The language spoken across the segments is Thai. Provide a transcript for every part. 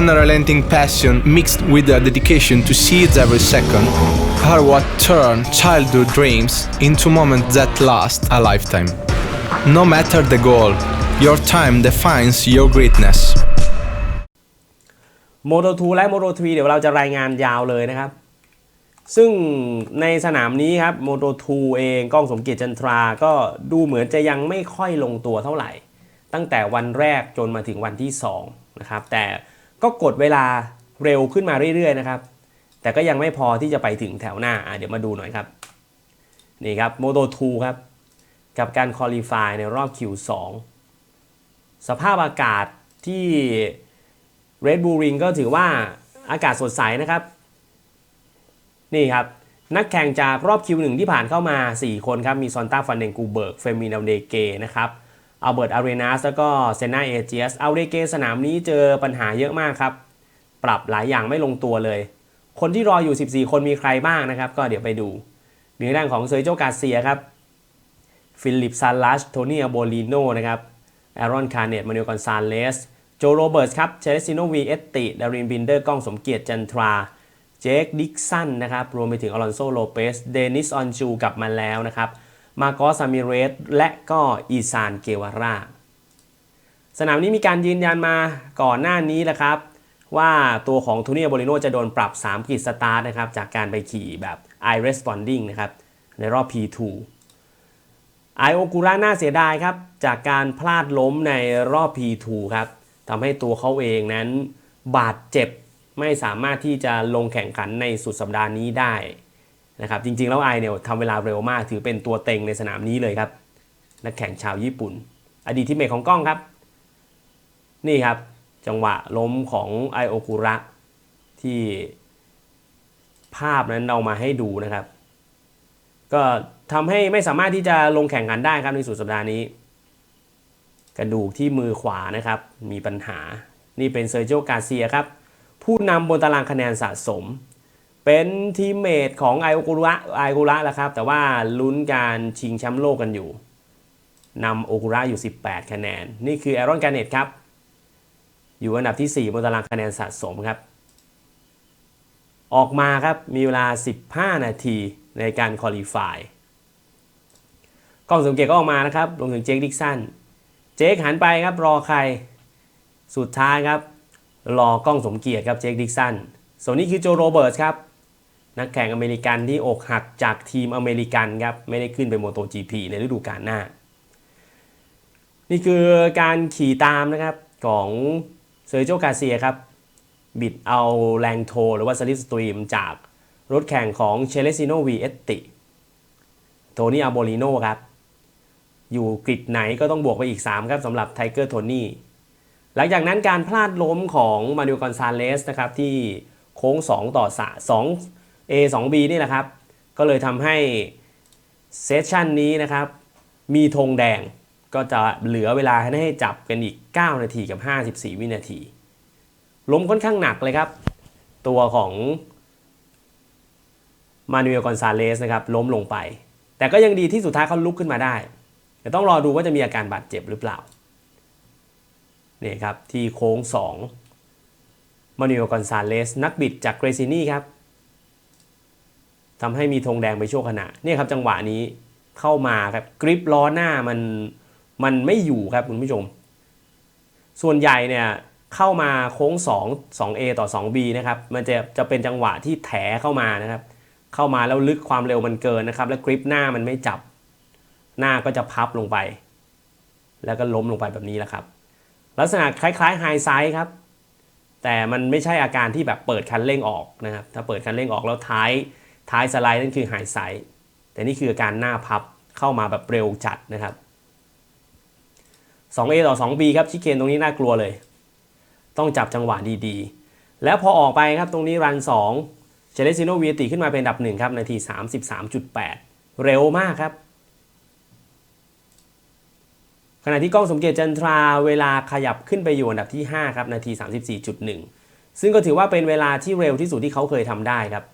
unrelenting passion mixed with a dedication to seize every second are what turn childhood dreams into moments that last a lifetime. No matter the goal, your time defines your greatness. โมโต2และโมโต3เดี๋ยวเราจะรายงานยาวเลยนะครับ ซึ่งในสนามนี้ครับโมโต2เองกล้องสมเกียรติจันทราก็ดูเหมือนจะยังไม่ค่อยลงตัวเท่าไหร่ ตั้งแต่วันแรกจนมาถึงวันที่2นะครับแต่ ก็กดเวลาเร็วขึ้นมาเรื่อยๆนะครับ แต่ก็ยังไม่พอที่จะไปถึงแถวหน้าเดี๋ยวมาดูหน่อยครับ นี่ครับโมโต2ครับ กับการคอลี่ฟายในรอบ Q2 สภาพอากาศที่ Red Bull Ring ก็ถือว่าอากาศสดใสนะครับ นี่ครับ นักแข่งจากรอบ Q1 ที่ผ่านเข้ามา 4 คนครับ มีซอนต้าฟันเดงกูเบิร์ก เฟมินาเดเกนะครับ อัลเบิร์ตอารีนาสแล้วก็เซนาเอเจียสอัลเดเกสนามนี้เจอปัญหาเยอะมากครับ ปรับหลายอย่างไม่ลงตัวเลย คนที่รออยู่ 14 คนมีใครบ้างนะครับ ก็เดี๋ยวไปดู มีด้านของเซอร์โจกาเซียครับ ฟิลิปซาลัสโทนี่อโบลิโนนะครับแอรอนคาร์เนตมานิโอคอนซานเลส โจโรเบิร์ตครับเชเลซิโนวีเอตติดารินบินเดอร์ก้องสมเกียรติจันทราเจคดิกสันนะครับ รวมไปถึงอลอนโซโลเปสเดนิสออนจูกลับมาแล้วนะครับ มาโกสามิเรสและก็อีซานเกวาร่าสนามนี้มีการยืนยันมาก่อนหน้านี้แหละครับ ว่าตัวของทูเนียโบลิโนจะโดนปรับ 3 กิจสตาร์ทนะครับ จากการไปขี่แบบ i responding นะครับ ในรอบ P2 ไอโอกูระน่าเสียดายครับ จากการพลาดล้มในรอบ P2 ครับทำให้ตัวเขาเองนั้นบาดเจ็บไม่สามารถที่จะลงแข่งขันในสุดสัปดาห์นี้ได้ นะครับจริงๆ แล้วไอเนี่ยทำเวลาเร็วมากถือเป็นตัวเต็งในสนามนี้เลยครับ นักแข่งชาวญี่ปุ่น อดีตทีมเมทของกล้องครับ นี่ครับจังหวะล้มของไอโอกุระที่ภาพนั้นเรามาให้ดูนะครับ ก็ทำให้ไม่สามารถที่จะลงแข่งขันได้ครับในสุดสัปดาห์นี้ กระดูกที่มือขวานะครับ มีปัญหานี่เป็นเซอร์โจกาเซียครับ ผู้นำบนตารางคะแนนสะสม เป็นทีมเมทของไอโอกุระไอโอกุระแหละครับ แต่ว่าลุ้นการชิงแชมป์โลกกันอยู่นำโอกุระอยู่ 18 คะแนน นี่คือแอรอนการเนตครับ อยู่อันดับที่ 4 บนตารางคะแนนสะสมครับ ออกมาครับ มีเวลา 15 นาทีในการคอลี่ฟายกล้องสังเกตก็ออกมานะครับรวมถึงเจคดิกสัน เจคหันไปครับรอใคร สุดท้ายครับ รอกล้องสมเกียรติครับเจคดิกสัน ส่วนนี้คือโจโรเบิร์ตครับ นักแข่งอเมริกันที่อกหักจากทีมอเมริกันครับไม่ได้ขึ้นไปโมโต GP ในฤดูกาลหน้า นี่คือการขี่ตามนะครับของเซอร์โจกาเซียครับ บิดเอาแรงโทหรือว่าสลิปสตรีมจากรถแข่งของเชเลซิโนวีเอตติโทนี่อาโบลิโนครับ อยู่กริดไหนก็ต้องบวกไปอีก 3 ครับสำหรับไทเกอร์โทนี่หลังจากนั้นการพลาดล้มของมาริโอกอนซาเลสนะครับที่โค้ง 2 ต่อ2 A 2 B นี่แหละครับ ก็เลยทำให้เซสชันนี้นะครับ มีธงแดงก็จะเหลือเวลาให้จับกันอีก 9 นาทีกับ 54 วินาที ล้มค่อนข้างหนักเลยครับ ตัวของมานูเอลกอนซาเลสนะครับล้มลงไป แต่ก็ยังดีที่สุดท้ายเขาลุกขึ้นมาได้แต่ต้องรอดูว่าจะมีอาการบาดเจ็บหรือเปล่านี่ครับที่โค้ง 2 มานูเอลกอนซาเลสนักบิดจากเกรซินี่ครับ ทำให้มีธงแดงไปชั่วขณะนี่ครับจังหวะนี้เข้ามาครับกริปล้อหน้ามันมันไม่อยู่ครับคุณผู้ชม ส่วนใหญ่เนี่ยเข้ามาโค้ง 2 2A ต่อ 2B นะครับมันจะจะเป็นจังหวะที่แถเข้ามานะครับ เข้ามาแล้วลึกความเร็วมันเกินนะครับ แล้วกริปหน้ามันไม่จับ หน้าก็จะพับลงไป แล้วก็ล้มลงไปแบบนี้แหละครับ ลักษณะคล้ายๆไฮไซด์ครับ แต่มันไม่ใช่อาการที่แบบเปิดคันเร่งออกนะครับ ถ้าเปิดคันเร่งออกแล้วท้าย ท้ายสไลด์นั่นคือไฮไซแต่นี่คือการหน้าพับเข้ามาแบบเร็วจัดนะครับ 2A ต่อ 2B ครับชิเคนตรงนี้น่ากลัวเลย ต้องจับจังหวะดีๆ แล้วพอออกไปครับตรงนี้รัน 2 เชเลซิโนวีติขึ้นมาเป็นอันดับ1ครับนาที 33.8 เร็วมากครับ ขณะที่กล้องสมเกียรติจันทราเวลาขยับขึ้นไปอยู่อันดับที่ 5 ครับ นาที 34.1 ซึ่งก็ถือว่าเป็นเวลาที่เร็วที่สุดที่เขาเคยทำได้ครับ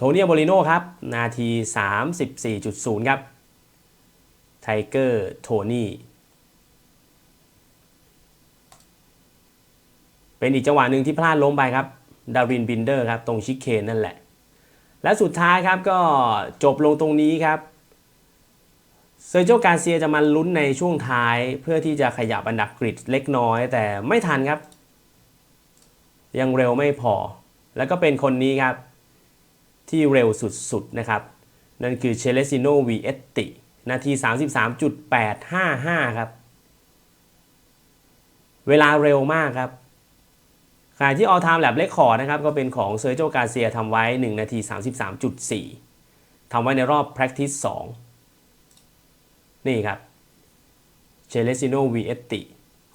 โทเนียโบลิโนครับ นาที 34.0 ครับไทเกอร์โทนี่เป็นอีกจังหวะหนึ่งที่พลาดล้มไปครับ ดารินบินเดอร์ครับ ตรงชิคเคนนั่นแหละ และสุดท้ายครับก็จบลงตรงนี้ครับเซอร์โจกาเซียจะมาลุ้นในช่วงท้ายเพื่อที่จะขยับอันดับกริดเล็กน้อย แต่ไม่ทันครับ ยังเร็วไม่พอ แล้วก็เป็นคนนี้ครับ ที่เร็วสุดๆนะครับ นั่นคือเชเลซิโนวีเอตตินาที 33.855 ครับ เวลาเร็วมากครับขณะที่ all time lap record นะครับ ก็เป็นของเซอร์โจกาเซียทำไว้ 1 นาที 33.4 ทำไว้ในรอบ practice 2 นี่ครับเชเลซิโนวีเอตติ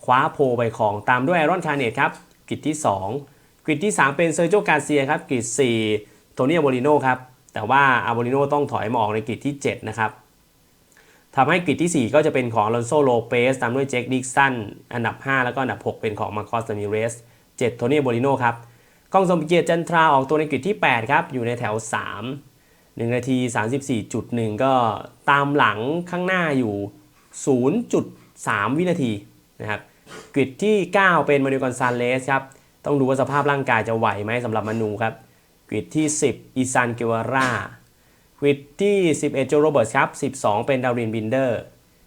คว้าโพไปของตามด้วยไอรอนคาเนตครับกริดที่ 2กริดที่ 3 เป็นเซอร์โจกาเซียครับกริด4 โทนี่อาโบริโนครับ แต่ว่าอาโบริโนต้องถอยมาออกในกริดที่ 7 นะครับทำให้กริดที่ 4 ก็จะเป็นของลอนโซโลเปสตามด้วยเจคดิกสันอันดับ 5 แล้วก็อันดับ 6 เป็นของมาร์คอสมิเรส7โทนี่โบริโนครับกล้องสมเกียรติจันทราออกตัวในกริดที่ 8 ครับ อยู่ในแถว 3 1 นาที 34.1 ก็ตามหลังข้างหน้าอยู่ 0.3 วินาทีนะครับกริดที่ 9 เป็นมานูกอนซานเลสครับ ต้องดูว่าสภาพร่างกายจะไหวไหมสำหรับมานูครับ กริดที่ 10อีซานเกวาร่ากริดที่ 11โจโรเบิร์ตครับ 12 เป็นดารินบินเดอร์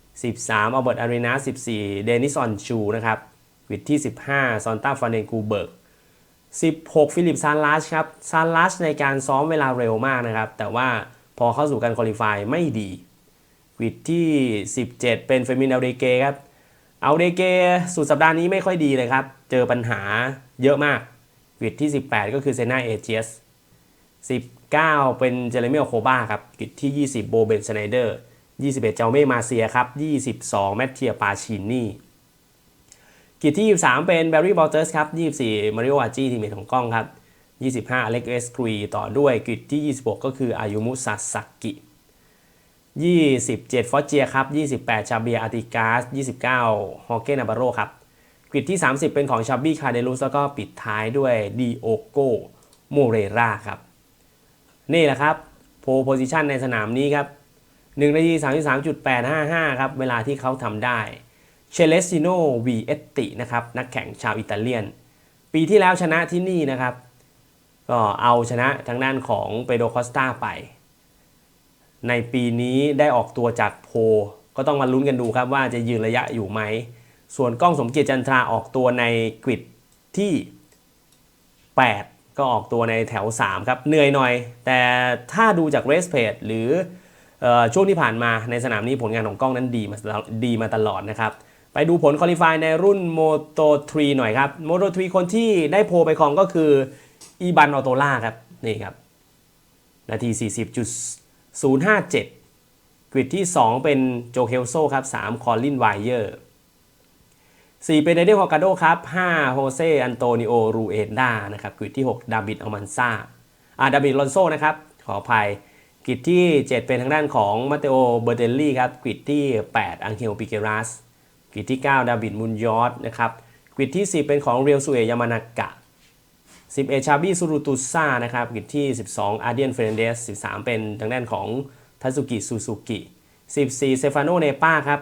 13อัลเบิร์ตอารีนา14 เดนิสออนชูนะครับกริดที่ 15 ซอนต้าฟานเนกูเบิร์ก 16 ฟิลิปซานลัสครับซานลัสในการซ้อมเวลาเร็วมากนะครับ แต่ว่าพอเข้าสู่การคุริฟายไม่ดีกริดที่ 17 เป็นเฟมินเอาเดเกครับเอาเดเกสุดสัปดาห์นี้ไม่ค่อยดีเลยครับ เจอปัญหาเยอะมากกริดที่ 18 ก็คือเซนาเอเจส 19 เป็นเจเรเมียโคบาครับกิดที่ 20 โบเบนสไนเดอร์ 21 เจ้าเม่มาเซียครับ 22 แมตเทียปาชินีกิจที่ 23 เป็นแบร์รี่บอลเตอร์สครับ 24 มาริโออาจีทีมเมทของกล้องครับ 25 อเล็กเอสกรีต่อด้วยกิจที่ 26 ก็คืออายุมุซาสกิ 27 ฟอสเจียครับ 28 ชาเบียอาติกาส 29 ฮอเกนาบาโรครับกิจที่ 30 เป็นของชาบี้คาเดลุสแล้วก็ปิดท้ายด้วยดีโอโกโมเรราครับ นี่แหละครับโพโพซิชันในสนามนี้ครับ1นาที33.855 ครับ เวลาที่เขาทำได้เชเลซิโนวีเอตตินะครับ นักแข่งชาวอิตาเลียน ปีที่แล้วชนะที่นี่นะครับ ก็เอาชนะทางด้านของเปโดคอสตาไป ในปีนี้ได้ออกตัวจากโพ ก็ต้องมาลุ้นกันดูครับว่าจะยืนระยะอยู่ไหม ส่วนกล้องสมเกียรติจันทราออกตัวในกริดที่ 8 ก็ออกตัวในแถว 3 ครับ เหนื่อยหน่อย แต่ถ้าดูจากเรสเพจหรือออช่วงที่ผ่านมาในสนามนี้ผลงานของกล้องนั้นดีมาดีมาตลอดนะครับ ไปดูผลคอลิฟายในรุ่น Moto 3 หน่อยครับ Moto 3 คนที่ได้โพไปครองก็คืออีบันออโตล่าครับ นี่ครับ นาที 40.057 กริดที่ 2 เป็นโจเคลโซครับ 3 คอลลินไวเยอร์ 4 เป็นเอเดลฮอกาโดครับ5โฮเซอันโตนิโอรูเอนดานะครับกริดที่ 6 ดาบิดอัลมันซาอ่าดาบิดลอนโซนะครับ ขออภัยกริดที่ 7 เป็นทางด้านของมาเตโอเบอร์เดลลี่ครับกริดที่ 8 อังเคลปิเกรัสกริดที่ 9 ดาบิดมุนยอสนะครับกริดที่ 10 เป็นของเรียวซูเอยามานากะ11ชาบี้ซูรุตุซ่านะครับกริดที่ 12 อาร์เดียนเฟรนเดส 13 เป็นทางด้านของทัสุกิซูซูกิ 14 เซฟานโนเนป้าครับ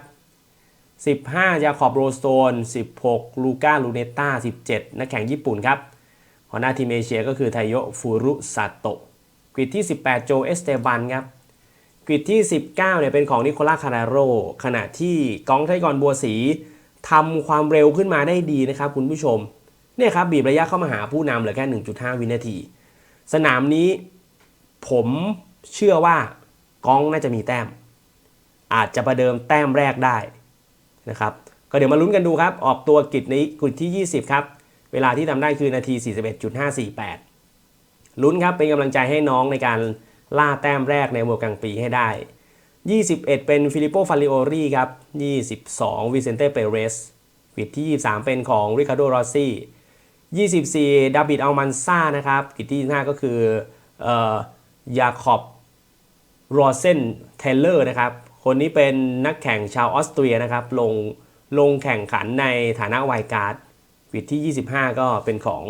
15 ยาคอบโรสโตน 16 ลูก้าลูเนต้า 17 นักแข่งญี่ปุ่นครับหัวหน้าทีมเอเชียก็คือไทโยฟูรุซาโตะกริดที่ 18 โจเอสเตบันครับกริดที่ 19เนี่ยเป็นของนิโคล่าคาราโร ขณะที่กองไทกรบัวสีทำความเร็วขึ้นมาได้ดีนะครับคุณผู้ชมเนี่ยครับบีบระยะเข้ามาหาผู้นำเหลือแค่ 1.5 วินาที สนามนี้ผมเชื่อว่ากองน่าจะมีแต้ม อาจจะประเดิมแต้มแรกได้ นะครับก็เดี๋ยวมาลุ้นกันดูครับ ออกตัวกิจนี้กิจที่ 20 ครับ เวลาที่ทำได้คือนาที 41.548 ลุ้นครับเป็นกำลังใจให้น้องในการล่าแต้มแรกในวัวกลางปีให้ได้ 21 เป็นฟิลิปโปฟาริโอรีครับ 22 วิเซนเต้เปเรสกิจที่ 23 เป็นของริคาร์โดรอซี่ 24 ดาบิดอัลมันซ่านะครับ กิจที่25ก็คือออยาคอบรอเซนเทเลอร์นะครับ คนนี้เป็นนักแข่งชาวออสเตรียนะครับ ลงลงแข่งขันในฐานะไวการ์ดกิจที่ 25 ก็เป็นของ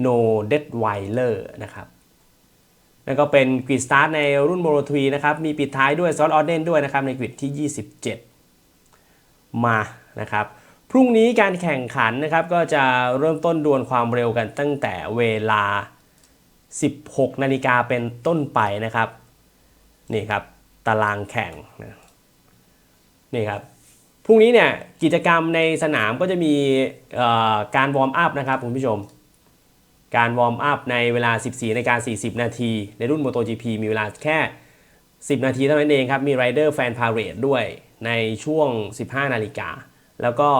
โนเดดไวเลอร์นะครับนั่นก็เป็นกริดสตาร์ทในรุ่นโมโรทวีนะครับ มีปิดท้ายด้วยซอสออเดนด้วยนะครับ ในกริดที่ 27 มานะครับ พรุ่งนี้การแข่งขันนะครับ ก็จะเริ่มต้นดวลความเร็วกันตั้งแต่เวลา 16 นาฬิกาเป็นต้นไปนะครับ นี่ครับ ตารางแข่งนะนี่ครับพรุ่งนี้เนี่ยกิจกรรมในสนามก็จะมีการวอร์มอัพนะครับคุณผู้ชม การวอร์มอัพในเวลา 14นาฬิกา40 นาที ในรุ่น MotoGP มีเวลาแค่ 10 นาทีเท่านั้นเองครับ มีไรเดอร์แฟนพาเรดด้วยในช่วง 15 นาฬิกา แล้วก็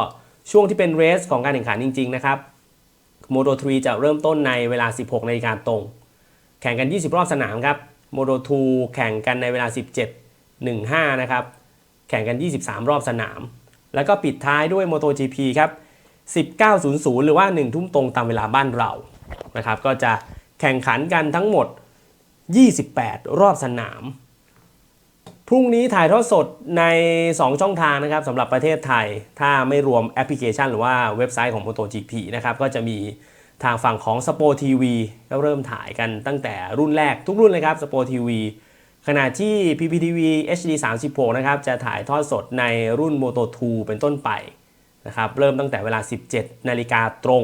ช่วงที่เป็นเรสของการแข่งขันจริง ๆ นะครับ Moto3 จะเริ่มต้นในเวลา 16 นาฬิกาตรง แข่งกัน 20 รอบสนามครับ Moto2 แข่งกันในเวลา 17 15 นะครับ แข่งกัน 23 รอบสนาม แล้วก็ปิดท้ายด้วย MotoGP ครับ 19.00 หรือว่า 1 ทุ่มตรงตามเวลาบ้านเรานะครับ ก็จะแข่งขันกันทั้งหมด 28 รอบสนาม พรุ่งนี้ถ่ายทอดสดใน 2 ช่องทางนะครับสำหรับประเทศไทย ถ้าไม่รวมแอปพลิเคชัน หรือว่าเว็บไซต์ของ MotoGP นะครับ ก็จะมี ทางฝั่งของ Sport TV ก็เริ่มถ่ายกันตั้งแต่รุ่นแรกทุกรุ่นเลยครับ Sport TV ขณะที่ PPTV HD 36นะครับจะถ่ายทอดสดในรุ่น Moto2 เป็นต้นไปนะครับเริ่มตั้งแต่เวลา 17 นาฬิกาตรง